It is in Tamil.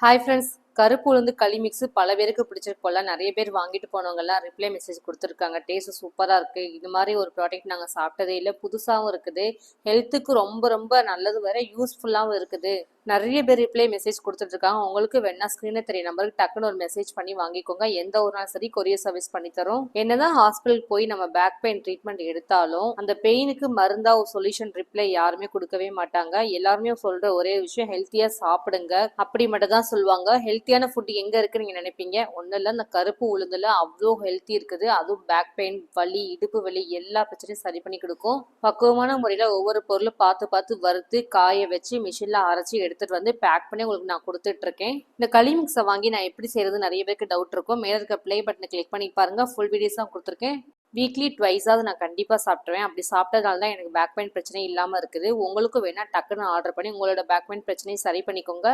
ஹாய் ஃப்ரெண்ட்ஸ் கருப்பு உளுந்து களி மிக்ஸ் பல பேருக்கு பிடிச்சிருக்கோம்ல நிறைய பேர் வாங்கிட்டு போனவங்கலாம் ரிப்ளை மெசேஜ் கொடுத்துருக்காங்க. டேஸ்ட் சூப்பராக இருக்குது இது மாதிரி ஒரு ப்ராடக்ட் நாங்கள் சாப்பிட்டதே இல்லை. புதுசாகவும் இருக்குது. ஹெல்த்துக்கு ரொம்ப ரொம்ப நல்லது வர யூஸ்ஃபுல்லாகவும் இருக்குது. நிறைய பேர் ரிப்ளை மெசேஜ் கொடுத்துட்ருக்காங்க. உங்களுக்கு வேணா ஸ்க்ரீனில் தெரிய நம்பருக்கு டக்குன்னு ஒரு மெசேஜ் பண்ணி வாங்கிக்கோங்க. எந்த ஒரு நாள் சரி கொரியர் சர்வீஸ் பண்ணி தரும். என்னதான் ஹாஸ்பிட்டலுக்கு போய் நம்ம பேக் பெயின் ட்ரீட்மெண்ட் எடுத்தாலும் அந்த பெயினுக்கு மருந்தா ஒரு சொல்யூஷன் ரிப்ளை யாருமே கொடுக்கவே மாட்டாங்க. எல்லாருமே சொல்ற ஒரே விஷயம் ஹெல்த்தியா சாப்பிடுங்க. அப்படி மட்டும் தான் சொல்லுவாங்க. ஹெல்த்தியான ஃபுட் எங்க இருக்கு நீங்க நினைப்பீங்க? ஒன்றும் இல்லை அந்த கருப்பு உளுந்துல அவ்வளோ ஹெல்த்தி இருக்குது. அதுவும் பேக் பெயின் வலி இடுப்பு வலி எல்லா பிரச்சனையும் சரி பண்ணி கொடுக்கும். பக்குவமான முறையில் ஒவ்வொரு பொருளும் பார்த்து பார்த்து வறுத்து காய வச்சு மிஷினில் அரைச்சி எடுத்து எடுத்துகிட்டு வந்து பேக் பண்ணி உங்களுக்கு நான் கொடுத்துட்ருக்கேன். இந்த களி மிக்ஸை வாங்கி நான் எப்படி செய்கிறது நிறைய பேருக்கு டவுட் இருக்கும். மேலே இருக்க ப்ளே பட்டனை கிளிக் பண்ணி பாருங்கள் ஃபுல் வீடியோஸ் தான் கொடுத்துருக்கேன். வீக்லி ட்வைஸாவது நான் கண்டிப்பாக சாப்பிட்ருவேன் அப்படி சாப்பிட்டதால தான் எனக்கு பேக் பெயின் பிரச்சனை இல்லாமல் இருக்குது. உங்களுக்கும் வேணால் டக்குன்னு ஆர்டர் பண்ணி உங்களோட பேக் பெயின் பிரச்சனையும் சரி பண்ணிக்கோங்க.